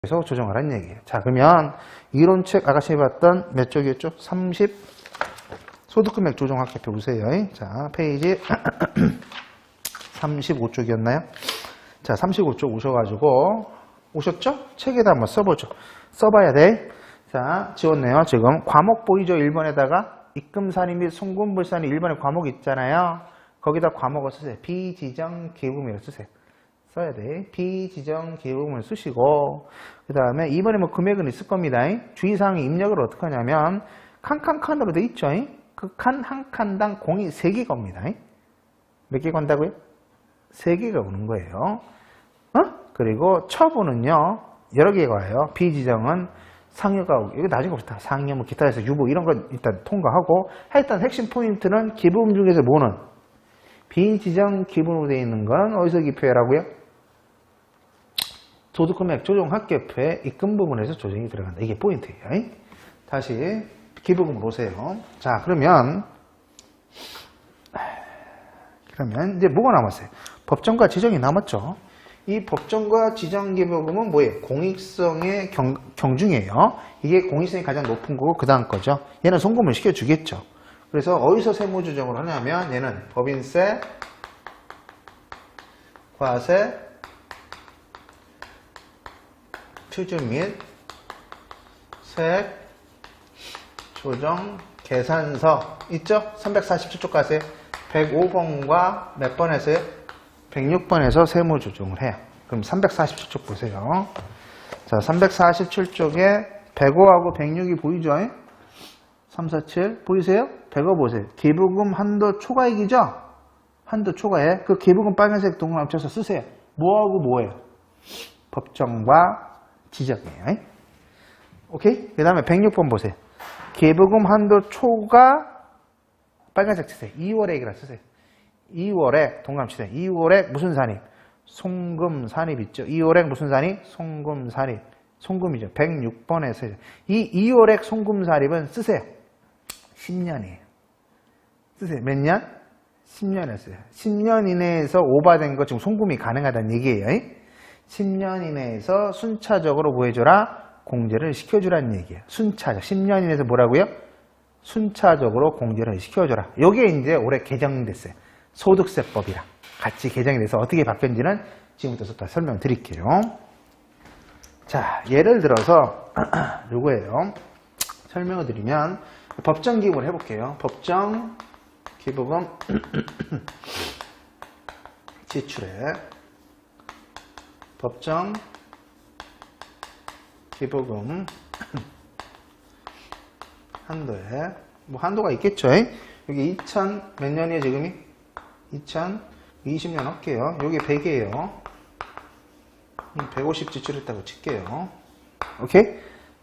그래서 조정하라는 얘기예요. 자, 그러면 이론책 아가씨 해봤던 몇 쪽이었죠? 30 소득금액 조정학계표 보세요. 자, 페이지 35쪽이었나요? 자, 35쪽 오셔가지고 오셨죠? 책에다 한번 써보죠. 써봐야 돼. 자, 지웠네요. 지금 과목 보이죠? 1번에다가 입금산이 및 송금불산이 1번에 과목 있잖아요. 거기다 과목을 쓰세요. 비지정 기부금이라고 쓰세요. 써야 돼. 비지정 기부금을 쓰시고 그 다음에 이번에 뭐 금액은 있을 겁니다. 주의사항 입력을 어떻게 하냐면 칸칸칸으로 돼 있죠. 그 칸 한 칸당 공이 3개 겁니다. 몇개 건다고요? 3개가 오는 거예요. 어? 그리고 처분은요. 여러 개가 와요. 비지정은 상여가 오고 이거 나중에 봅시다. 상여 뭐 기타 해서 유보 이런 건 일단 통과하고 하여튼 핵심 포인트는 기부금 중에서 뭐는 비지정 기분으로 되어 있는 건 어디서 기표해라고요? 소득금액 조정 합계표에 입금 부분에서 조정이 들어간다. 이게 포인트예요. 다시 기부금으로 오세요. 자, 그러면 그러면 이제 뭐가 남았어요? 법정과 지정이 남았죠. 이 법정과 지정 기부금은 뭐예요? 공익성의 경, 경중이에요. 이게 공익성이 가장 높은 거고 그 다음 거죠. 얘는 송금을 시켜주겠죠. 그래서 어디서 세무조정을 하냐면 얘는 법인세, 과세, 표준 및 세액 조정 계산서 있죠? 347쪽 가세요. 105번과 몇 번에서요? 106번에서 세무 조정을 해요. 그럼 347쪽 보세요. 자, 347쪽에 105하고 106이 보이죠? 347 보이세요? 105 보세요. 기부금 한도 초과액이죠? 한도 초과액. 그 기부금 빨간색 동그라미 합쳐서 쓰세요. 뭐하고 뭐예요? 법정과 지정이에요. 오케이? 그 다음에 106번 보세요. 기부금 한도 초과 빨간색 치세요. 2월액이라 쓰세요. 2월액 동그라미 치세요. 2월액 무슨 산입? 송금 산입 있죠. 2월액 무슨 산입? 송금 산입. 송금이죠. 106번에서 이 2월액 송금 산입은 쓰세요. 10년이에요. 쓰세요. 몇 년? 10년 했어요. 10년 이내에서 오바된 거 지금 송금이 가능하다는 얘기예요. 10년 이내에서 순차적으로 뭐 해줘라? 공제를 시켜주라는 얘기예요. 순차적. 10년 이내에서 뭐라고요? 순차적으로 공제를 시켜줘라. 요게 이제 올해 개정됐어요. 소득세법이랑 같이 개정이 돼서 어떻게 바뀌었는지는 지금부터 다 설명드릴게요. 자, 예를 들어서 요거예요. 설명을 드리면 법정 기부를 해볼게요. 법정 기부금 지출액 법정 기부금 한도에 뭐 한도가 있겠죠. 여기 2000 몇 년이에요 지금이? 2020년 할게요. 여기 100이에요. 150 지출했다고 칠게요. 오케이?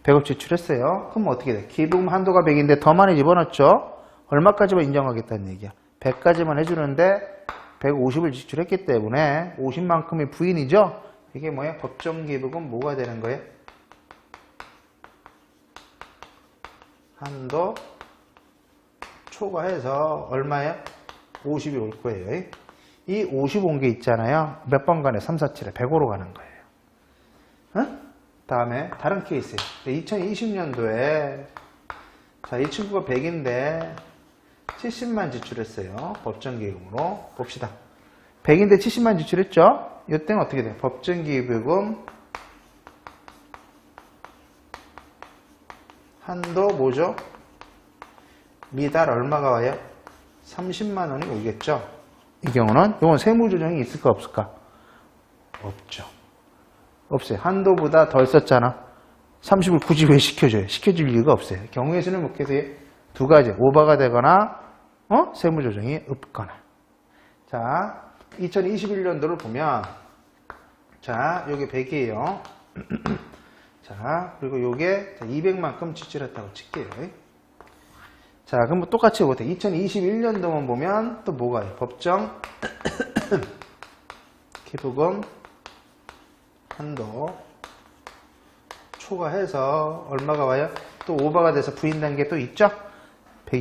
100억 지출했어요. 그럼 어떻게 돼? 기부금 한도가 100인데 더 많이 집어넣었죠? 얼마까지만 인정하겠다는 얘기야. 100까지만 해주는데 150을 지출했기 때문에 50만큼이 부인이죠? 이게 뭐야? 법정 기부금 뭐가 되는 거예요? 한도 초과해서 얼마예요? 50이 올 거예요. 이 50 온 게 있잖아요. 몇번 가네? 3, 4, 7에 105로 가는 거예요. 어? 다음에 다른 케이스. 2020년도에 자, 이 친구가 100인데 70만 지출했어요. 법정 기금으로. 봅시다. 100인데 70만 지출했죠? 이때는 어떻게 돼요? 법정기금 한도 뭐죠? 미달 얼마가 와요? 30만 원이 오겠죠? 이 경우는 이건 세무 조정이 있을까 없을까? 없죠. 없어요. 한도보다 덜 썼잖아. 30을 굳이 왜 시켜줘요? 시켜줄 이유가 없어요. 경우의 수는 뭐겠어요? 두 가지. 오버가 되거나, 어? 세무 조정이 없거나. 자, 2021년도를 보면, 자, 여기 100이에요. 자, 그리고 요게 200만큼 지출했다고 칠게요. 자, 그럼 뭐 똑같이 보세 2021년도만 보면 또 뭐가 요 법정 기부금 한도 초과해서 얼마가 와요? 또 오버가 돼서 부인된 게또 있죠?